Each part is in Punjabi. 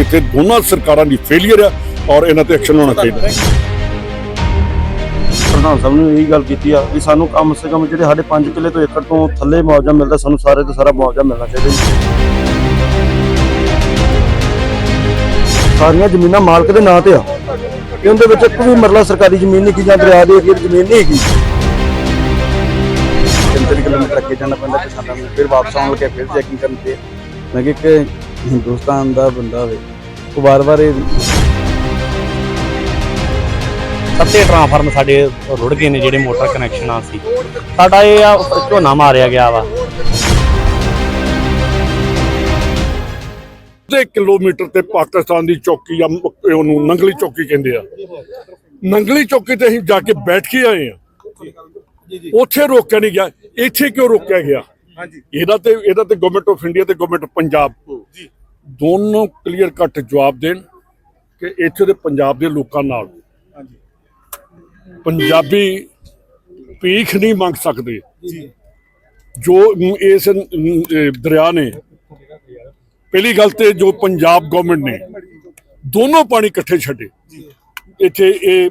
ਇੱਥੇ ਦੋਨਾਂ ਸਰਕਾਰਾਂ ਦੀ ਫੇਲਿਅਰ ਆ ਔਰ ਇਹਨਾਂ ਤੇ ਐਕਸ਼ਨ ਹੋਣਾ ਚਾਹੀਦਾ। ਪ੍ਰਧਾਨ ਸਾਹਿਬ ਨੇ ਇਹੀ ਗੱਲ ਕੀਤੀ ਆ ਵੀ ਸਾਨੂੰ ਕਮ ਸੇ ਕਮ ਜਿਹੜੇ ਸਾਡੇ 5 ਕਿੱਲੇ ਤੋਂ ਏਕੜ ਤੋਂ ਥੱਲੇ ਮੁਆਵਜ਼ਾ ਮਿਲਦਾ, ਸਾਨੂੰ ਸਾਰੇ ਤੋਂ ਸਾਰਾ ਮੁਆਵਜ਼ਾ ਮਿਲਣਾ ਚਾਹੀਦਾ ਸਾਰੀਆਂ ਜ਼ਮੀਨਾਂ ਮਾਲਕ ਦੇ ਨਾਂ ਤੇ ਆ। ਤੇ ਉਹਦੇ ਵਿੱਚ ਇੱਕ ਵੀ ਮਰਲਾ ਸਰਕਾਰੀ ਜ਼ਮੀਨ ਨਹੀਂ ਕੀ ਜਾਂ ਦਰਿਆ ਦੇ ਏਰੀਏ ਦੀ ਜ਼ਮੀਨ ਨਹੀਂ ਹੈਗੀ। ਤਿੰਨ ਕਿਲੋਮੀਟਰ ਅੱਗੇ ਜਾਣਾ ਪੈਂਦਾ ਕਿਸਾਨਾਂ ਨੂੰ ਫਿਰ ਵਾਪਸ ਆਉਣ ਕੇ ਫਿਰ ਚੈਕਿੰਗ ਕਰਨ ਤੇ ਮੈਂ ਕਿ ਹਿੰਦੁਸਤਾਨ ਦਾ ਬੰਦਾ ਹੋਵੇ ਵਾਰ-ਵਾਰ ਇਹ ਸੱਤੇ ਟ੍ਰਾਂਸਫਾਰਮ ਸਾਡੇ ਰੁੜ ਗਏ ਨੇ ਜਿਹੜੇ ਮੋਟਰ ਕਨੈਕਸ਼ਨਾਂ ਸੀ। ਸਾਡਾ ਇਹ ਆ ਝੋਨਾ ਮਾਰਿਆ ਗਿਆ ਵਾ। ਤੇ ਕਿਲੋਮੀਟਰ ਤੇ ਪਾਕਿਸਤਾਨ ਦੀ ਚੌਕੀ ਆ ਉਹਨੂੰ ਨੰਗਲੀ ਚੌਕੀ ਕਹਿੰਦੇ ਆ। ਨੰਗਲੀ ਚੌਕੀ ਤੇ ਅਸੀਂ ਜਾ ਕੇ ਬੈਠ ਕੇ ਆਏ ਆ। ਉੱਥੇ ਰੋਕਿਆ ਨਹੀਂ ਗਿਆ। ਇੱਥੇ ਕਿਉਂ ਰੋਕਿਆ ਗਿਆ? ਇਹਦਾ ਤੇ ਇਹਦਾ ਤੇ ਗਵਰਨਮੈਂਟ ਆਫ ਇੰਡੀਆ ਤੇ ਗਵਰਨਮੈਂਟ ਪੰਜਾਬ। ਦੋਨੋਂ ਕਲੀਅਰ ਕੱਟ ਜਵਾਬ ਦੇਣ ਕਿ ਇੱਥੇ ਦੇ ਪੰਜਾਬ ਦੇ ਲੋਕਾਂ ਨਾਲ ਪੰਜਾਬੀ ਭੀਖ ਨਹੀਂ ਮੰਗ ਸਕਦੇ। ਜੋ। ਇਸ ਦਰਿਆ ਨੇ ਪਹਿਲੀ ਗੱਲ ਤੇ ਜੋ ਪੰਜਾਬ ਗਵਰਨਮੈਂਟ ਨੇ ਦੋਨੋਂ ਪਾਣੀ ਇਕੱਠੇ ਛੱਡੇ। ਇੱਥੇ ਇਹ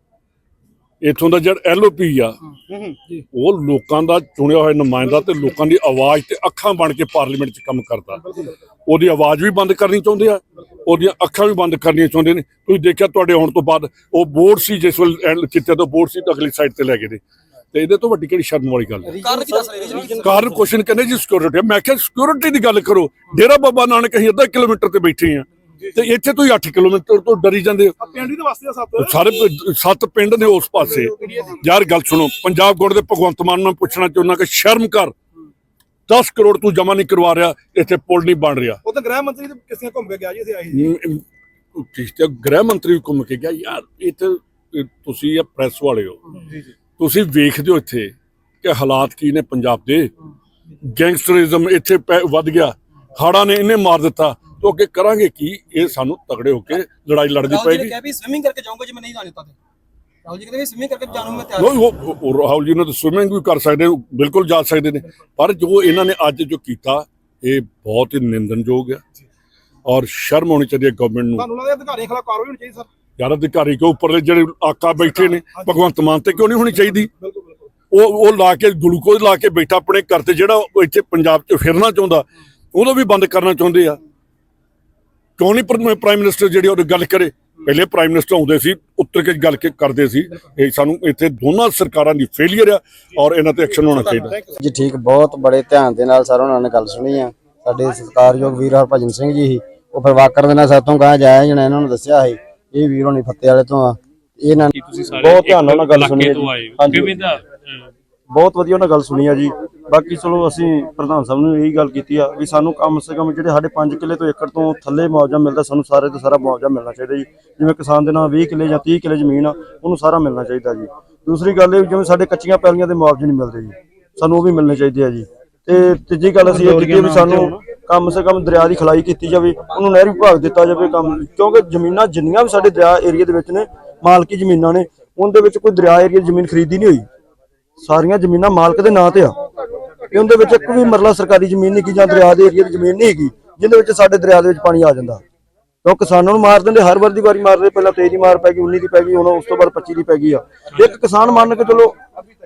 ਇਥੋਂ ਦਾ ਜਿਹੜਾ ਐਲਓਪੀ ਆ ਉਹ ਲੋਕਾਂ ਦਾ ਚੁਣਿਆ ਹੋਇਆ ਨੁਮਾਇੰਦਾ ਤੇ ਲੋਕਾਂ ਦੀ ਆਵਾਜ਼ ਤੇ ਅੱਖਾਂ ਬਣ ਕੇ ਪਾਰਲੀਮੈਂਟ 'ਚ ਕੰਮ ਕਰਦਾ। ਉਹਦੀ ਆਵਾਜ਼ ਵੀ ਬੰਦ ਕਰਨੀ ਚਾਹੁੰਦੇ ਆ ਉਹਦੀਆਂ ਅੱਖਾਂ ਵੀ ਬੰਦ ਕਰਨੀਆਂ ਚਾਹੁੰਦੇ ਨੇ। ਤੁਸੀਂ ਦੇਖਿਆ ਤੁਹਾਡੇ ਆਉਣ ਤੋਂ ਬਾਅਦ ਉਹ ਬੋਰਡ ਸੀ ਜਿਸ ਵੇਲੇ ਕਿਤੇ ਤੋਂ ਬੋਰਡ ਸੀ ਤਾਂ ਅਗਲੀ ਸਾਈਡ ਤੇ ਲੈ ਗਏ ਨੇ। ਤੇ ਇਹਦੇ ਤੋਂ ਵੱਡੀ ਕਿਹੜੀ ਸ਼ਰਮ ਵਾਲੀ ਗੱਲ ਹੈ ਕਾਰਨ ਕੀ ਦੱਸ ਰਹੇ ਜੀ? ਕਾਰਨ ਕੁਐਸਚਨ ਕਹਿੰਦੇ ਜੀ ਸਿਕਿਉਰਿਟੀ ਮੈਂ ਕਿਹਾ ਸਿਕਿਉਰਿਟੀ ਦੀ ਗੱਲ ਕਰੋ। ਡੇਰਾ ਬਾਬਾ ਨਾਨਕ ਅਸੀਂ ਅੱਧਾ ਕਿਲੋਮੀਟਰ ਤੇ ਬੈਠੇ ਆ। ਤੇ ਇੱਥੇ ਤੁਸੀਂ 8 ਕਿਲੋਮੀਟਰ ਤੋਂ ਡਰੀ ਜਾਂਦੇ ਹੋ ਪਿੰਡ ਦੇ ਵਾਸਤੇ ਸੱਤ। ਸਾਰੇ ਪ- ਸੱਤ ਪਿੰਡ ਨੇ ਉਸ ਪਾਸੇ। ਯਾਰ ਗੱਲ ਸੁਣੋ ਪੰਜਾਬ ਗੌਰ ਦੇ ਭਗਵੰਤ ਮਾਨ ਨੂੰ ਪੁੱਛਣਾ ਚਾਹੁੰਦਾ ਕਿ ਸ਼ਰਮ ਕਰ। 10 ਕਰੋੜ ਤੂੰ ਜਮਾ ਨਹੀਂ ਕਰਵਾ ਰਿਹਾ ਇੱਥੇ ਪੁਲ ਨਹੀਂ ਬਣ ਰਿਹਾ। ਉਹ ਤਾਂ ਗ੍ਰਹਿ ਮੰਤਰੀ ਤੇ ਕਿਸੇ ਘੁੰਮ ਕੇ ਗਿਆ ਜੀ ਇੱਥੇ ਆਏ ਸੀ। ਠੀਕ ਤੇ ਗ੍ਰਹਿ ਮੰਤਰੀ ਵੀ ਘੁੰਮ ਕੇ ਗਿਆ। ਯਾਰ ਇੱਥੇ ਇਹ ਤੁਸੀਂ ਇਹ ਪ੍ਰੈਸ ਵਾਲੇ ਹੋ। ਜੀ ਜੀ। ਤੁਸੀਂ ਵੇਖਦੇ ਹੋ ਇੱਥੇ ਕਿ ਹਾਲਾਤ ਕੀ ਨੇ ਪੰਜਾਬ ਦੇ। ਗੈਂਗਸਟਰਿਜ਼ਮ ਇੱਥੇ ਪੈ- ਵੱਧ ਗਿਆ। ਹਾੜਾ ਨੇ ਇਹਨੇ ਮਾਰ ਦਿੱਤਾ। ਤੋਂ ਅੱਗੇ ਕਰਾਂਗੇ ਕੀ? ਇਹ ਸਾਨੂੰ ਤਗੜੇ ਹੋ ਕੇ ਲੜਾਈ ਲੜਨੀ ਪਏਗੀ। ਕਿਹਾ ਵੀ ਸਵਿਮਿੰਗ ਕਰਕੇ ਜਾਊਂਗਾ ਜੇ ਮੈਂ ਨਹੀਂ ਜਾਣ ਦਿੱਤਾ ਤੇ। ਰਾਹੁਲ ਜੀ ਕਹਿੰਦੇ ਵੀ ਸਵਿਮਿੰਗ ਕਰਕੇ ਜਾਣੂ ਮੈਂ ਤਿਆਰ ਉਹ- ਉਹ ਰਾਹੁਲ ਜੀ ਨੇ ਤਾਂ ਸਵਿਮਿੰਗ ਵੀ ਕਰ ਸਕਦੇ ਬਿਲਕੁਲ ਜਾ ਸਕਦੇ ਨੇ। ਪਰ ਜੋ ਇਹਨਾਂ ਨੇ ਅੱਜ ਜੋ ਕੀਤਾ ਇਹ ਬਹੁਤ ਹੀ ਨਿੰਦਨਯੋਗ ਹੈ। ਔਰ ਸ਼ਰਮ ਹੋਣੀ ਚਾਹੀਦੀ ਹੈ ਗਵਰਨਮੈਂਟ ਨੂੰ। ਤੁਹਾਨੂੰ ਲੱਗਦਾ ਅਧਿਕਾਰੀਆਂ ਖਿਲਾਫ ਕਾਰਵਾਈ ਹੋਣੀ ਚਾਹੀਦੀ ਸਰ? ਯਾਰ ਅਧਿਕਾਰੀ ਕੇ ਉੱਪਰਲੇ ਜਿਹੜੇ ਆਕਾ ਬੈਠੇ ਨੇ? ਭਗਵੰਤ ਮਾਨ ਤੇ ਕਿਉਂ ਨਹੀਂ ਹੋਣੀ ਚਾਹੀਦੀ? ਉਹ ਉਹ ਲਾ ਕੇ ਗਲੂਕੋਜ਼ ਲਾ ਕੇ ਬੈਠਾ ਆਪਣੇ ਘਰ ਤੇ ਜਿਹੜਾ ਇੱਥੇ ਪੰਜਾਬ 'ਚ ਫਿਰਨਾ ਚਾਹੁੰਦਾ ਉਹਨੂੰ ਵੀ ਬੰਦ ਕਰਨਾ ਚਾਹੁੰਦੇ ਆ। ਕਿਉਂ ਨਹੀਂ ਪ੍ਰ- ਪ੍ਰਾਈਮ ਮਿਨਿਸਟਰ ਜਿਹੜੀ ਉਹ ਗੱਲ ਕਰੇ? ਪਹਿਲੇ ਪ੍ਰਾਈਮ ਮਿਨਿਸਟਰ ਆਉਂਦੇ ਸੀ ਉੱਤਰ ਕੇ ਗੱਲ ਕੇ ਕਰਦੇ ਸੀ। ਇਹ ਸਾਨੂੰ ਇੱਥੇ ਦੋਨਾਂ ਸਰਕਾਰਾਂ ਦੀ ਫੇਲਿਅਰ ਆ ਔਰ ਇਹਨਾਂ ਤੇ ਐਕਸ਼ਨ ਹੋਣਾ ਚਾਹੀਦਾ। ਜੀ ਠੀਕ ਬਹੁਤ ਬੜੇ ਧਿਆਨ ਦੇ ਨਾਲ ਸਰ ਉਹਨਾਂ ਨੇ ਗੱਲ ਸੁਣੀ ਆ। ਸਾਡੇ ਸਤਿਕਾਰਯੋਗ ਵੀਰ ਹਰਭਜਨ ਸਿੰਘ ਜੀ ਸੀ। ਉਹ ਫਿਰ ਵਾਕਰ ਦੇ ਨਾਲ ਸਾਤੋਂ ਕਹਾ ਜਾਇਆ ਜਣਾ ਇਹਨਾਂ ਨੂੰ ਦੱਸਿਆ ਸੀ। ਇਹ ਵੀਰ ਹੋਣੀ ਫੱਤੇ ਵਾਲੇ ਤੋਂ ਆ। ਇਹਨਾਂ ਬਹੁਤ ਧਿਆਨ ਨਾਲ ਗੱਲ ਸੁਣੀ ਹੈ ਤੋਂ ਜੀ। ਹੋ। ਬਹੁਤ ਵਧੀਆ ਉਹਨਾਂ ਗੱਲ ਸੁਣੀ ਆ ਜੀ। ਬਾਕੀ ਚਲੋ ਅਸੀਂ ਪ੍ਰਧਾਨ ਸਾਹਿਬ ਨੂੰ ਇਹੀ ਗੱਲ ਕੀਤੀ ਆ ਵੀ ਸਾਨੂੰ ਕਮ ਸੇ ਕਮ ਜਿਹੜੇ ਸਾਡੇ 5 ਕਿੱਲੇ ਤੋਂ ਏਕੜ ਤੋਂ ਥੱਲੇ ਮੁਆਵਜ਼ਾ ਮਿਲਦਾ ਸਾਨੂੰ ਸਾਰੇ ਤੋਂ ਸਾਰਾ ਮੁਆਵਜ਼ਾ ਮਿਲਣਾ ਚਾਹੀਦਾ ਜੀ। ਜਿਵੇਂ ਕਿਸਾਨ ਦੇ ਨਾਲ 20 ਕਿੱਲੇ ਜਾਂ 30 ਕਿੱਲੇ ਜ਼ਮੀਨ ਆ, ਉਹਨੂੰ ਸਾਰਾ ਮਿਲਣਾ ਚਾਹੀਦਾ ਜੀ। ਦੂਸਰੀ ਗੱਲ ਇਹ ਵੀ ਜਿਵੇਂ ਸਾਡੇ ਕੱਚੀਆਂ ਪੈਲੀਆਂ ਦੇ ਮੁਆਵਜ਼ੇ ਨਹੀਂ ਮਿਲਦੇ ਜੀ, ਸਾਨੂੰ ਉਹ ਵੀ ਮਿਲਣੇ ਚਾਹੀਦੇ ਆ ਜੀ। ਤੇ ਤੀਜੀ ਗੱਲ ਅਸੀਂ ਇਹ ਕੀਤੀ ਵੀ ਸਾਨੂੰ ਕਮ ਸੇ ਕਮ ਦਰਿਆ ਦੀ ਖਲਾਈ ਕੀਤੀ ਜਾਵੇ, ਉਹਨੂੰ ਨਹਿਰੀ ਵਿਭਾਗ ਦਿੱਤਾ ਜਾਵੇ ਕੰਮ, ਕਿਉਂਕਿ ਜ਼ਮੀਨਾਂ ਜਿੰਨੀਆਂ ਵੀ ਸਾਡੇ ਦਰਿਆ ਏਰੀਆ ਦੇ ਵਿੱਚ ਨੇ, ਮਾਲਕੀ ਜ਼ਮੀਨਾਂ ਨੇ, ਉਹਦੇ ਵਿੱਚ ਕੋਈ ਦਰਿਆ ਏਰੀਆ ਜ਼ਮੀਨ ਖਰੀਦੀ ਨਹੀਂ ਹੋਈ। ਸਾਰੀਆਂ ਜ਼ਮੀਨਾਂ ਮਾਲਕ ਦੇ ਨਾਂ ਤੇ ਆ। ਇਹ ਉਹਦੇ ਵਿੱਚ ਇੱਕ ਵੀ ਮਰਲਾ ਸਰਕਾਰੀ ਜ਼ਮੀਨ ਨਹੀਂ ਕੀ ਜਾਂ ਦਰਿਆ ਦੇ ਏਰੀਆ ਦੀ ਜ਼ਮੀਨ ਨਹੀਂ ਹੈਗੀ ਜਿਹਦੇ ਵਿੱਚ ਸਾਡੇ ਦਰਿਆ ਦੇ ਵਿੱਚ ਪਾਣੀ ਆ ਜਾਂਦਾ। ਤਾਂ ਕਿਸਾਨਾਂ ਨੂੰ ਮਾਰ ਦਿੰਦੇ ਹਰ ਵਾਰ ਦੀ ਵਾਰੀ ਮਾਰਦੇ ਪਹਿਲਾਂ 23 ਦੀ ਮਾਰ ਪੈ ਗਈ 19 ਦੀ ਪੈ ਗਈ ਹੁਣ ਉਸ ਤੋਂ ਬਾਅਦ 25 ਦੀ ਪੈ ਗਈ ਆ। ਇੱਕ ਕਿਸਾਨ ਮੰਨ ਕੇ ਚਲੋ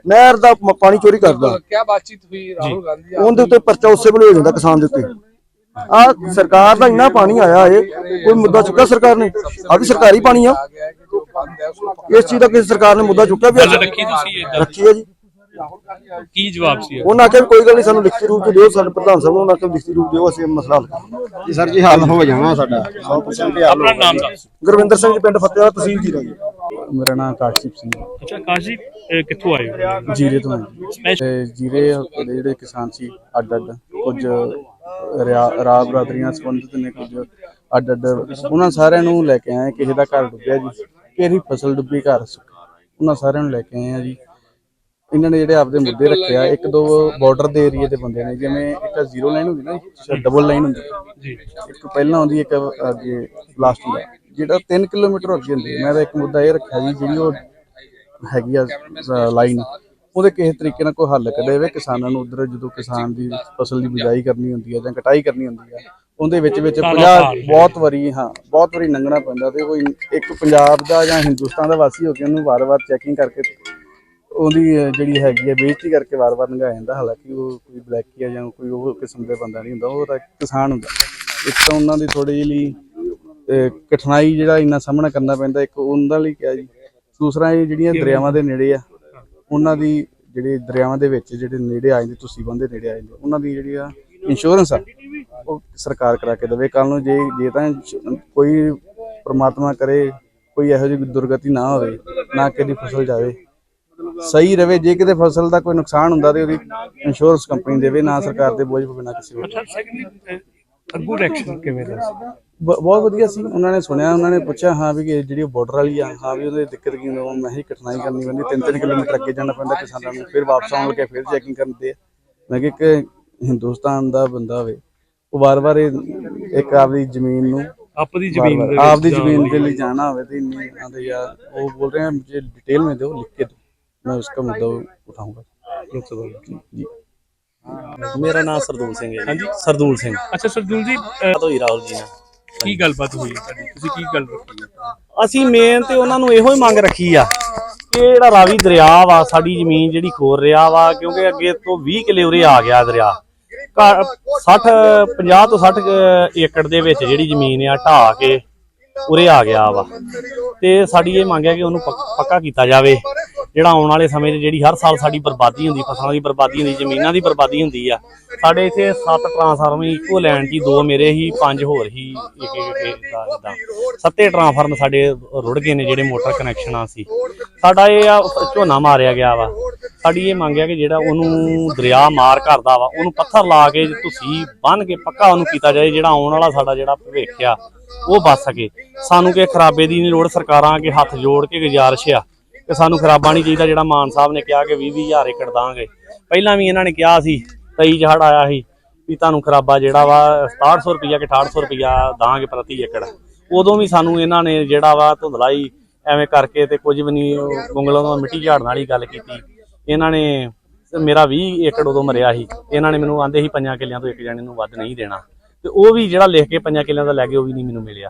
ਨਹਿਰ ਦਾ ਪਾਣੀ ਚੋਰੀ ਕਰਦਾ। ਕੀ ਬਾਤਚੀਤ ਹੋਈ ਰਾਹੁਲ ਗਾਂਧੀ ਉਹਦੇ ਉੱਤੇ ਪਰਚਾ ਉਸੇ ਵੇਲੇ ਹੋ ਜਾਂਦਾ ਕਿਸਾਨ ਦੇ ਉੱਤੇ। ਆ ਸਰਕਾਰ ਦਾ ਇੰਨਾ ਪਾਣੀ ਆਇਆ ਏ ਕੋਈ ਮੁੱਦਾ ਚੁੱਕਿਆ ਸਰਕਾਰ ਨੇ? ਆ ਵੀ ਸਰਕਾਰੀ ਪਾਣੀ ਆ। ਇਸ ਚੀਜ਼ ਦਾ ਕਿਸੇ ਸਰਕਾਰ ਨੇ ਮੁੱਦਾ ਚੁੱਕਿਆ ਵੀ ਰੱਖੀ ਹੈ ਜੀ। ਕੀ ਜਵਾਬ ਸੀ ਉਹਨਾਂ ਆਖਿਆ ਵੀ ਕੋਈ ਗੱਲ ਨਹੀਂ ਸਾਨੂੰ ਲਿਖਤੀ ਰੂਪ ਚ ਦਿਓ ਸਾਡੇ ਪ੍ਰਧਾਨ ਸਾਹਿਬ ਨੂੰ ਉਹਨਾਂ ਆਖਿਆ ਲਿਖਤੀ ਰੂਪ ਦਿਓ ਅਸੀਂ ਮਸਲਾ ਹੱਲ ਕਰਾਂਗੇ। ਜੀ ਸਰ ਜੀ ਹੱਲ ਹੋ ਜਾਣਾ ਸਾਡਾ 100% ਹੱਲ ਆਪਣਾ ਨਾਮ ਦੱਸ। ਗੁਰਵਿੰਦਰ ਸਿੰਘ ਜੀ ਪਿੰਡ ਫਤਿਹਵਾਲ ਤਹਿਸੀਲ ਜੀਰਾ ਜੀ। ਮੇਰਾ ਨਾਮ ਕਾਸ਼ਦੀਪ ਸਿੰਘ ਹੈ। ਅੱਛਾ ਆਕਾਸ਼ ਜੀ ਇਹ ਕਿੱਥੋਂ ਆਏ ਹੋ? ਜੀਰੇ ਤੋਂ। ਸਪੈਸ਼ਲ ਤੇ ਜੀਰੇ ਦੇ ਜਿਹੜੇ ਕਿਸਾਨ ਸੀ ਅੱਡ ਅੱਡ ਕੁਝ ਰਿਆ- ਰਾਜ ਬਰਾਦਰੀਆਂ ਸੰਬੰਧਿਤ ਨੇ ਕੁਝ ਅੱਡ ਅੱਡ ਉਹਨਾਂ ਸਾਰਿਆਂ ਨੂੰ ਲੈ ਕੇ ਆਏ ਕਿਸੇ ਦਾ ਘਰ ਡੁੱਬਿਆ ਜੀ ਕਿਸੇ ਦੀ ਫਸਲ ਡੁੱਬੀ ਘਰ ਸੁੱਕ ਉਹਨਾਂ ਸਾਰਿਆਂ ਨੂੰ ਲੈ ਕੇ ਆਏ ਆ ਜੀ। ਇਹਨਾਂ ਨੇ ਜਿਹੜੇ ਆਪਦੇ ਮੁੱਦੇ ਰੱਖੇ ਆ ਇੱਕ ਦੋ ਬਾਰਡਰ ਦੇ ਏਰੀਏ ਦੇ ਬੰਦੇ ਨੇ ਜਿਵੇਂ ਇੱਕ ਜ਼ੀਰੋ ਲਾਈਨ ਹੁੰਦੀ ਨਾ ਡਬਲ ਲਾਈਨ ਹੁੰਦੀ। ਜੀ। ਇੱਕ ਪਹਿਲਾਂ ਆਉਂਦੀ ਇੱਕ ਅੱਗੇ ਲਾਸਟ ਹੁੰਦਾ। ਜਿਹੜਾ 3 ਕਿਲੋਮੀਟਰ ਅੱਗੇ ਹੁੰਦੀ ਮੈਂ ਤਾਂ ਇੱਕ ਮੁੱਦਾ ਇਹ ਰੱਖਿਆ ਜੀ ਜਿਹੜੀ ਉਹ ਹੈਗੀ ਆ ਲਾਈਨ ਉਹਦੇ ਕਿਸੇ ਤਰੀਕੇ ਨਾਲ ਕੋਈ ਹੱਲ ਕੱਢਿਆ ਜਾਵੇ ਕਿਸਾਨਾਂ ਨੂੰ ਉਧਰ ਜਦੋਂ ਕਿਸਾਨ ਦੀ ਫਸਲ ਦੀ ਬਿਜਾਈ ਕਰਨੀ ਹੁੰਦੀ ਹੈ ਜਾਂ ਕਟਾਈ ਕਰਨੀ ਹੁੰਦੀ ਹੈ ਉਹਦੇ ਵਿੱਚ ਵਿੱਚ 50 ਬਹੁਤ ਵਾਰੀ ਹਾਂ ਬਹੁਤ ਵਾਰੀ ਲੰਘਣਾ ਪੈਂਦਾ ਤੇ ਕੋਈ ਇੱਕ ਪੰਜਾਬ ਦਾ ਜਾਂ ਹਿੰਦੁਸਤਾਨ ਦਾ ਵਾਸੀ ਹੋ ਕੇ ਉਹਨੂੰ ਵਾਰ-ਵਾਰ ਚੈਕਿੰਗ ਕਰਕੇ ਉਹਦੀ ਅਹ, ਜਿਹੜੀ ਹੈਗੀ ਹੈ ਬੇਇੱਜ਼ਤੀ ਕਰਕੇ ਵਾਰ-ਵਾਰ ਲੰਘਾਇਆ ਜਾਂਦਾ। ਹਾਲਾਂਕਿ ਉਹ ਕੋਈ ਬਲੈਕੀ ਆ ਜਾਂ ਕੋਈ ਉਹ ਕਿਸਮ ਦੇ ਬੰਦਾ ਨਹੀਂ ਹੁੰਦਾ ਉਹ ਤਾਂ ਕਿਸਾਨ ਹੁੰਦਾ। ਇੱਕ ਤਾਂ ਉਹਨਾਂ ਦੀ ਥੋੜੀ ਜਿਹੀ ਅਹ, ਕਠਿਨਾਈ ਜਿਹੜਾ ਇੰਨਾ ਸਾਹਮਣਾ ਕਰਨਾ ਪੈਂਦਾ ਇੱਕ ਉਹਨਾਂ ਲਈ ਕਿਹਾ ਜੀ। ਦੂਸਰਾ ਇਹ ਜਿਹੜੀਆਂ ਦਰਿਆਵਾਂ ਦੇ ਨੇੜੇ ਆ ਉਹਨਾਂ ਦੀ ਜਿਹੜੇ ਦਰਿਆਵਾਂ ਦੇ ਵਿੱਚ ਜਿਹੜੇ ਨੇੜੇ ਆ ਜਾਂਦੇ ਤੁਸੀਂ ਬੰਦੇ ਨੇੜੇ ਆ ਜਾਂਦੇ ਉਹਨਾਂ ਦੀ ਜਿਹੜੀ ਆ ਇੰਸ਼ੋਰੈਂਸ ਆ ਉਹ ਸਰਕਾਰ ਕਰਾ ਕੇ ਦੇਵੇ। ਕੱਲ ਨੂੰ ਜੇ ਜੇ ਤਾਂ ਇੰਸ਼- ਕੋਈ ਪ੍ਰਮਾਤਮਾ ਕਰੇ ਕੋਈ ਇਹੋ ਜਿਹੀ ਦੁਰਗਤੀ ਨਾ ਹੋਵੇ ਨਾ ਕਿਸੇ ਦੀ ਫਸਲ ਜਾਵੇ ਸਹੀ ਰਹੇ ਜੇ ਕਿਤੇ ਫਸਲ ਦਾ ਕੋਈ ਨੁਕਸਾਨ ਹੁੰਦਾ ਤੇ ਉਹਦੀ ਇੰਸ਼ੋਰੈਂਸ ਕੰਪਨੀ ਦੇਵੇ ਨਾ ਸਰਕਾਰ ਦੇ ਬੋਝ ਪਵੇ ਨਾ ਕਿਸੇ ਬਹੁਤ ਵਧੀਆ ਸੀ। ਉਹਨਾਂ ਨੇ ਸੁਣਿਆ ਉਹਨਾਂ ਨੇ ਪੁੱਛਿਆ ਹਾਂ ਵੀ ਜਿਹੜੀ ਬਾਰਡਰ ਵਾਲੀ ਆ ਹਾਂ ਵੀ ਉਹਦੇ ਦਿੱਕਤ ਕੀ ਹੁੰਦਾ ਮੈਂ ਹੀ ਕਠਿਨਾਈ ਕਰਨੀ ਪੈਂਦੀ ਤਿੰਨ ਤਿੰਨ ਕਿਲੋਮੀਟਰ ਅੱਗੇ ਜਾਣਾ ਪੈਂਦਾ ਕਿਸਾਨਾਂ ਨੂੰ ਫਿਰ ਵਾਪਸ ਆਉਣ ਲੱਗੇ ਫਿਰ ਚੈਕਿੰਗ ਕਰਦੇ ਆ। ਮੈਂ ਕਿ ਇੱਕ ਹਿੰਦੁਸਤਾਨ ਦਾ ਬੰਦਾ ਹੋਵੇ ਉਹ ਵਾਰ-ਵਾਰ ਇੱਕ ਆਪਦੀ ਜ਼ਮੀਨ ਨੂੰ ਆਪਦੀ ਜ਼ਮੀਨ ਆਪਦੀ ਜ਼ਮੀਨ ਦੇ ਲਈ। ਜਾਣਾ ਹੋਵੇ ਤੇ ਇੰਨੀ ਆਂਦੇ ਯਾਰ ਉਹ ਬੋਲ ਰਹੇ ਆ ਜੇ ਡਿਟੇਲ ਮੇ ਦਿਓ ਲਿਖ ਕੇ मैं उसका मुद्दा उठाऊंगा जी ਮੇਰਾ ਨਾਮ ਸਰਦੂਲ ਸਿੰਘ ਹੈ ਹਾਂਜੀ ਸਰਦੂਲ ਸਿੰਘ ਅੱਛਾ ਸਰਦੂਲ ਜੀ ਅਹ, ਤੋਂ ਹੀ ਰਾਹੁਲ ਜੀ ਨਾਲ ਕੀ ਗੱਲਬਾਤ ਹੋਈ ਤੁਹਾਡੀ ਤੁਸੀਂ ਕੀ ਗੱਲ ਰੱਖੀ ਹੈ? ਅਸੀਂ ਮੇਨ ਤੇ ਉਹਨਾਂ ਨੂੰ ਇਹੋ ਹੀ ਮੰਗ ਰੱਖੀ ਆ ਕਿ ਇਹ ਜਿਹੜਾ ਰਾਵੀ ਦਰਿਆ ਵਾ ਸਾਡੀ ਜ਼ਮੀਨ ਜਿਹੜੀ ਖੋਰ ਰਿਹਾ ਵਾ ਕਿਉਂਕਿ ਅੱਗੇ ਤੋਂ 20 ਕਿਲੇ ਉਰੇ ਆ ਗਿਆ ਦਰਿਆ ਘ- 60 50 ਤੋਂ 60 ਕੁ ਏਕੜ ਦੇ ਵਿੱਚ ਜਿਹੜੀ ਜ਼ਮੀਨ ਆ ਢਾਹ ਕੇ ਉਰੇ ਆ ਗਿਆ ਵਾ ਤੇ ਸਾਡੀ ਇਹ ਮੰਗ ਹੈ ਕਿ ਉਹਨੂੰ ਪੱਕ- ਪੱਕਾ ਕੀਤਾ ਜਾਵੇ ਜਿਹੜਾ ਆਉਣ ਵਾਲੇ ਸਮੇਂ 'ਚ ਜਿਹੜੀ ਹਰ ਸਾਲ ਸਾਡੀ ਬਰਬਾਦੀ ਹੁੰਦੀ, ਫਸਲਾਂ ਦੀ ਬਰਬਾਦੀ ਹੁੰਦੀ, ਜ਼ਮੀਨਾਂ ਦੀ ਬਰਬਾਦੀ ਹੁੰਦੀ ਆ। ਸਾਡੇ ਇੱਥੇ ਸੱਤ ਟਰਾਂਸਫਾਰਮ ਇੱਕੋ ਲੈਣ 'ਚ ਦੋ ਮੇਰੇ ਹੀ ਪੰਜ ਹੋਰ ਹੀ ਇੱਕ ਇੱਕ ਇਦਾਂ। ਸੱਤੇ ਟਰਾਂਸਫਾਰਮ ਸਾਡੇ ਰੁੜ ਗਏ ਨੇ ਜਿਹੜੇ ਮੋਟਰ ਕਨੈਕਸ਼ਨਾਂ ਸੀ। ਸਾਡਾ ਇਹ ਆ, ਝੋਨਾ ਮਾਰਿਆ ਗਿਆ ਵਾ। ਸਾਡੀ ਇਹ ਮੰਗ ਹੈ ਕਿ ਜਿਹੜਾ ਉਹਨੂੰ ਦਰਿਆ ਮਾਰ ਕਰਦਾ ਵਾ, ਉਹਨੂੰ ਪੱਥਰ ਲਾ ਕੇ ਤੁਸੀਂ ਬੰਨ ਕੇ ਪੱਕਾ ਉਹਨੂੰ ਕੀਤਾ ਜਾਏ, ਜਿਹੜਾ ਆਉਣ ਵਾਲਾ ਸਾਡਾ ਜਿਹੜਾ ਭਵਿੱਖ ਆ, ਉਹ ਬਚ ਸਕੇ। ਸਾਨੂੰ ਕਿ ਖਰਾਬੇ ਦੀ ਨਹੀਂ ਲੋੜ, ਸਰਕਾਰਾਂ ਅੱਗੇ ਹੱਥ ਜੋੜ ਕੇ ਗੁਜ਼ਾਰਿਸ਼ ਆ। ਕਿ ਸਾਨੂੰ ਖਰਾਬਾ ਨਹੀਂ ਚਾਹੀਦਾ, ਜਿਹੜਾ ਮਾਨ ਸਾਹਿਬ ਨੇ ਕਿਹਾ ਕਿ 20 ਹਜ਼ਾਰ ਏਕੜ ਦਾਂਗੇ। ਪਹਿਲਾਂ ਵੀ ਇਹਨਾਂ ਨੇ ਕਿਹਾ ਸੀ, ਤਈ ਜਹੜ ਆਇਆ ਸੀ, ਵੀ ਤੁਹਾਨੂੰ ਖਰਾਬਾ ਜਿਹੜਾ ਵਾ 6700 ਰੁਪਈਆ ਕਿ 6800 ਰੁਪਈਆ ਦਾਂਗੇ ਪ੍ਰਤੀ ਏਕੜ। ਉਦੋਂ ਵੀ ਸਾਨੂੰ ਇਹਨਾਂ ਨੇ ਜਿਹੜਾ ਵਾ ਧੁੰਦਲਾਈ ਐਵੇਂ ਕਰਕੇ ਤੇ ਕੁਝ ਵੀ ਨਹੀਂ ਗੁੰਗਲਾਂ ਦਾ ਮਿੱਟੀ ਝਾੜਨ ਵਾਲੀ ਗੱਲ ਕੀਤੀ। ਇਹਨਾਂ ਨੇ ਮੇਰਾ 20 ਏਕੜ ਉਦੋਂ ਮਰਿਆ ਸੀ। ਇਹਨਾਂ ਨੇ ਮੈਨੂੰ ਆਂਦੇ ਸੀ, ਪੰਜਾਂ ਕਿੱਲਿਆਂ ਤੋਂ ਇੱਕ ਜਣੇ ਨੂੰ ਵੱਧ ਨਹੀਂ ਦੇਣਾ। ਤੇ ਉਹ ਵੀ ਜਿਹੜਾ ਲਿਖ ਕੇ ਪੰਜਾਂ ਕਿੱਲਿਆਂ ਦਾ ਲੈ ਕੇ ਉਹ ਵੀ ਨਹੀਂ ਮੈਨੂੰ ਮਿਲਿਆ।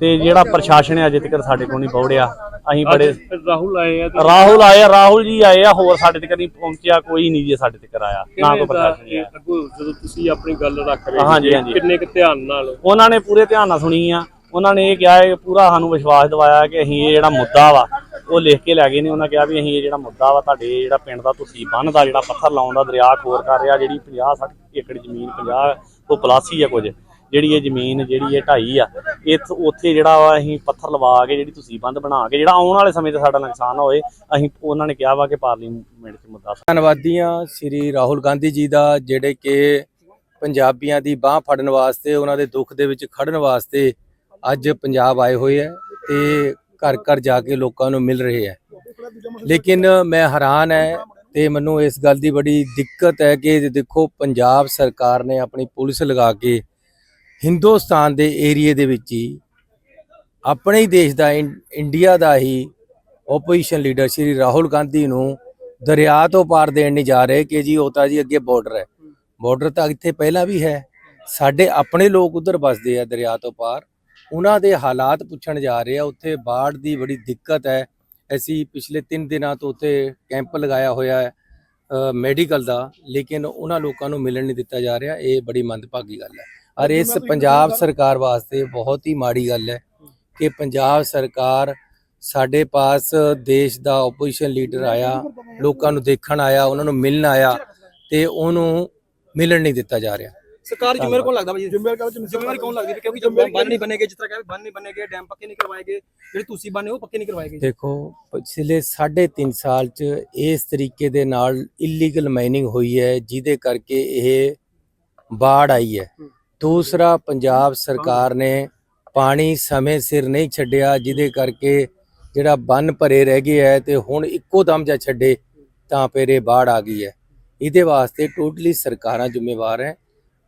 ਤੇ ਜਿਹੜਾ ਪ੍ਰਸ਼ਾਸਨ ਹੈ ਅਜੇ ਤੱਕ ਸਾਡੇ ਕੋਲ ਨਹੀਂ ਪਹੁੰਚਿਆ। ਅਸੀਂ ਬੜੇ ਰਾਹੁਲ ਆਏ ਆ ਰਾਹੁਲ ਆਏ ਆ ਰਾਹੁਲ ਜੀ ਆਏ ਆ ਹੋਰ ਸਾਡੇ ਤੱਕ ਨਹੀਂ ਪਹੁੰਚਿਆ ਕੋਈ ਨਹੀਂ ਜੀ ਸਾਡੇ ਤੱਕ ਆਇਆ ਨਾ ਕੋਈ ਪ੍ਰਸ਼ਾਸਨ ਆਇਆ। ਜਦੋਂ ਤੁਸੀਂ ਆਪਣੀ ਗੱਲ ਰੱਖ ਰਹੇ ਹਾਂਜੀ। ਕਿੰਨੇ ਕੁ ਧਿਆਨ ਨਾਲ? ਉਹਨਾਂ ਨੇ ਪੂਰੇ ਧਿਆਨ ਨਾਲ ਸੁਣੀ ਆ। ਉਹਨਾਂ ਨੇ ਇਹ ਕਿਹਾ ਹੈ ਪੂਰਾ ਸਾਨੂੰ ਵਿਸ਼ਵਾਸ ਦਿਵਾਇਆ ਕਿ ਅਸੀਂ ਇਹ ਜਿਹੜਾ ਮੁੱਦਾ ਵਾ ਉਹ ਲਿਖ ਕੇ ਲੈ ਗਏ ਨੇ। ਉਹਨਾਂ ਕਿਹਾ ਵੀ ਅਸੀਂ ਇਹ ਜਿਹੜਾ ਮੁੱਦਾ ਵਾ ਤੁਹਾਡੇ ਜਿਹੜਾ ਪਿੰਡ ਦਾ ਤੁਸੀਂ ਬੰਨ ਦਾ ਜਿਹੜਾ ਪੱਥਰ ਲਾਉਣ ਦਾ ਦਰਿਆ ਖੋਰ ਕਰ ਰਿਹਾ ਜਿਹੜੀ 50 60 ਏਕੜ ਜ਼ਮੀਨ 50 ਤੋਂ ਪਲੱਸ ਹੀ ਆ ਕੁਝ। ਜਿਹੜੀ ਇਹ ਜ਼ਮੀਨ, ਜਿਹੜੀ ਇਹ ਢਾਈ ਆ, ਇੱਥ, ਉੱਥੇ ਜਿਹੜਾ ਵਾ ਅਸੀਂ ਪੱਥਰ ਲਵਾ ਕੇ ਜਿਹੜੀ ਤੁਸੀਂ ਬੰਦ ਬਣਾ ਕੇ ਜਿਹੜਾ ਆਉਣ ਵਾਲੇ ਸਮੇਂ 'ਚ ਸਾਡਾ ਨੁਕਸਾਨ ਨਾ ਹੋਏ, ਅਸੀਂ ਉਹਨਾਂ ਨੇ ਕਿਹਾ ਵਾ ਕਿ ਪਾਰਲੀਮੈਂਟ 'ਚ ਮੁੱਦਾ ਧੰਨਵਾਦੀ ਹਾਂ ਸ੍ਰੀ ਰਾਹੁਲ ਗਾਂਧੀ ਜੀ ਦਾ, ਜਿਹੜੇ ਕਿ ਪੰਜਾਬੀਆਂ ਦੀ ਬਾਹ ਫੜਨ ਵਾਸਤੇ, ਉਹਨਾਂ ਦੇ ਦੁੱਖ ਦੇ ਵਿੱਚ ਖੜਨ ਵਾਸਤੇ ਅੱਜ ਪੰਜਾਬ ਆਏ ਹੋਏ ਹੈ ਤੇ ਘਰ ਘਰ ਜਾ ਕੇ ਲੋਕਾਂ ਨੂੰ ਮਿਲ ਰਹੇ ਹੈ ਲੇਕਿਨ ਮੈਂ ਹੈਰਾਨ ਹੈ ਤੇ ਮੈਨੂੰ ਇਸ ਗੱਲ ਦੀ ਬੜੀ ਦਿੱਕਤ ਹੈ ਕਿ ਦੇਖੋ, ਪੰਜਾਬ ਸਰਕਾਰ ਨੇ ਆਪਣੀ ਪੁਲਿਸ ਲਗਾ ਕੇ ਹਿੰਦੁਸਤਾਨ ਦੇ ਏਰੀਏ ਦੇ ਵਿੱਚ ਹੀ ਆਪਣੇ ਹੀ ਦੇਸ਼ ਦਾ ਇੰ- ਇੰਡੀਆ ਦਾ ਹੀ ਆਪੋਜੀਸ਼ਨ ਲੀਡਰ ਸ਼੍ਰੀ ਰਾਹੁਲ ਗਾਂਧੀ ਨੂੰ ਦਰਿਆ ਤੋਂ ਪਾਰ ਦੇਣ ਨਹੀਂ ਜਾ ਰਹੇ ਕਿ ਜੀ ਉਹ ਤਾਂ ਜੀ ਅੱਗੇ ਬਾਰਡਰ ਹੈ। ਬਾਰਡਰ ਤਾਂ ਇੱਥੇ ਪਹਿਲਾਂ ਵੀ ਹੈ। ਸਾਡੇ ਆਪਣੇ ਲੋਕ ਉਧਰ ਵੱਸਦੇ ਆ ਦਰਿਆ ਤੋਂ ਪਾਰ। ਉਹਨਾਂ ਦੇ ਹਾਲਾਤ ਪੁੱਛਣ ਜਾ ਰਹੇ ਆ। ਉੱਥੇ ਬਾੜ ਦੀ ਬੜੀ ਦਿੱਕਤ ਹੈ। ਅਸੀਂ ਪਿਛਲੇ 3 ਦਿਨਾਂ ਤੋਂ ਉੱਥੇ ਕੈਂਪ ਲਗਾਇਆ ਹੋਇਆ ਹੈ ਮੈਡੀਕਲ ਦਾ। ਲੇਕਿਨ ਉਹਨਾਂ ਲੋਕਾਂ ਨੂੰ ਮਿਲਣ ਨਹੀਂ ਦਿੱਤਾ ਜਾ ਰਿਹਾ। ਇਹ ਬੜੀ ਮੰਦਭਾਗੀ ਗੱਲ ਹੈ। ਔਰ ਇਸ ਪੰਜਾਬ ਸਰਕਾਰ ਵਾਸਤੇ ਬਹੁਤ ਹੀ ਮਾੜੀ ਗੱਲ ਹੈ ਕਿ ਪੰਜਾਬ ਸਰਕਾਰ ਸਾਡੇ ਪਾਸ ਦੇਸ਼ ਦਾ ਆਪੋਜੀਸ਼ਨ ਲੀਡਰ ਆਇਆ ਲੋਕਾਂ ਨੂੰ ਦੇਖਣ ਆਇਆ ਉਹਨਾਂ ਨੂੰ ਮਿਲਣ ਆਇਆ ਤੇ ਉਹਨੂੰ ਮਿਲਣ ਨਹੀਂ ਦਿੱਤਾ ਜਾ ਰਿਹਾ। ਸਰਕਾਰ ਜ਼ਿੰਮੇਵਾਰ ਕੌਣ ਲੱਗਦਾ ਭਾਈ ਜ਼ਿੰਮੇਵਾਰ ਜ਼ਿੰਮੇਵਾਰ ਕੌਣ ਲੱਗਦੀ? ਕਿਉਂਕਿ ਜੋ ਬੰਨ ਨਹੀਂ ਬਣੇਗੇ ਜਿਸ ਤਰ੍ਹਾਂ ਕਹਿੰਦੇ ਬੰਨ ਨਹੀਂ ਬਣੇਗੇ ਡੈਮ ਪੱਕੇ ਨਹੀਂ ਕਰਵਾਏਗੇ ਜਿਹੜੇ ਤੁਸੀਂ ਬੰਨੇ ਉਹ ਪੱਕੇ ਨਹੀਂ ਕਰਵਾਏਗੇ ਦੇਖੋ ਪਿਛਲੇ 3.5 ਸਾਲ ਚ ਇਸ ਤਰੀਕੇ ਦੇ ਨਾਲ ਇਲੀਗਲ ਮਾਈਨਿੰਗ ਹੋਈ ਹੈ ਜਿਹਦੇ ਕਰਕੇ ਇਹ ਬਾੜ ਆਈ ਹੈ। ਦੂਸਰਾ ਪੰਜਾਬ ਸਰਕਾਰ ਨੇ ਪਾਣੀ ਸਮੇਂ ਸਿਰ ਨਹੀਂ ਛੱਡਿਆ ਜਿਹਦੇ ਕਰਕੇ ਜਿਹੜਾ ਬੰਨ ਭਰੇ ਰਹਿ ਗਏ ਹੈ ਤੇ ਹੁਣ ਇੱਕੋ ਦਮ ਜਾਂ ਛੱਡੇ ਤਾਂ ਫਿਰ ਬਾੜ ਆ ਗਈ ਹੈ। ਇਹਦੇ ਵਾਸਤੇ ਟੋਟਲੀ ਸਰਕਾਰਾਂ ਜ਼ਿੰਮੇਵਾਰ ਹੈ।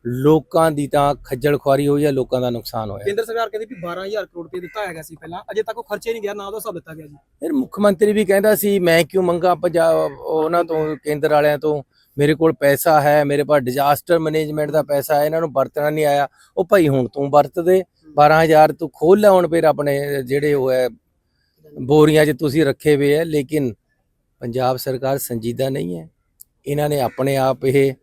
ਲੋਕਾਂ ਦੀ ਤਾਂ ਖੱਜਲ ਖੁਆਰੀ ਹੋਈ ਹੈ ਲੋਕਾਂ ਦਾ ਨੁਕਸਾਨ ਹੋਇਆ। ਕੇਂਦਰ ਸਰਕਾਰ ਕਹਿੰਦੀ ਵੀ 12000 ਕਰੋੜ ਰੁਪਏ ਦਿੱਤਾ ਹੈਗਾ ਸੀ ਪਹਿਲਾਂ ਅਜੇ ਤੱਕ ਉਹ ਖਰਚੇ ਨਹੀਂ ਗਿਆ ਨਾ ਉਹਦਾ ਹਿਸਾਬ ਦਿੱਤਾ ਗਿਆ ਜੀ। ਫਿਰ ਮੁੱਖ ਮੰਤਰੀ ਵੀ ਕਹਿੰਦਾ ਸੀ ਮੈਂ ਕਿਉਂ ਮੰਗਾ ਪੰਜਾਬ ਉਹਨਾਂ ਤੋਂ ਕੇਂਦਰ ਵਾਲਿਆਂ ਤੋਂ ਮੇਰੇ ਕੋਲ ਪੈਸਾ ਹੈ, ਮੇਰੇ ਪਾਸ ਡਿਜ਼ਾਸਟਰ ਮੈਨੇਜਮੈਂਟ ਦਾ ਪੈਸਾ ਹੈ, ਇਹਨਾਂ ਨੂੰ ਵਰਤਣਾ ਨਹੀਂ ਆਇਆ। ਉਹ ਭਾਈ ਹੁਣ ਤੂੰ ਵਰਤ ਦੇ 12000 ਤੂੰ ਖੋਲ ਲੈ, ਹੁਣ ਫਿਰ ਆਪਣੇ ਜਿਹੜੇ ਉਹ ਹੈ, ਬੋਰੀਆਂ 'ਚ ਤੁਸੀਂ ਰੱਖੇ ਹੋਏ ਹੈ, ਲੇਕਿਨ ਪੰਜਾਬ ਸਰਕਾਰ ਸੰਜੀਦਾ ਨਹੀਂ ਹੈ। ਇਹਨਾਂ ਨੇ ਆਪਣੇ ਆਪ ਇਹ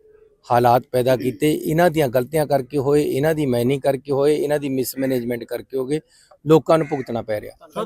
ਹਾਲਾਤ ਪੈਦਾ ਕੀਤੇ। ਇਹਨਾਂ ਦੀਆਂ ਗਲਤੀਆਂ ਕਰਕੇ ਹੋਏ, ਇਹਨਾਂ ਦੀ ਮੈਨਿੰਗ ਕਰਕੇ ਹੋਏ, ਇਹਨਾਂ ਦੀ ਮਿਸਮੈਨੇਜਮੈਂਟ ਕਰਕੇ ਹੋਗੇ, ਲੋਕਾਂ ਨੂੰ ਭੁਗਤਣਾ ਪੈ ਰਿਹਾ।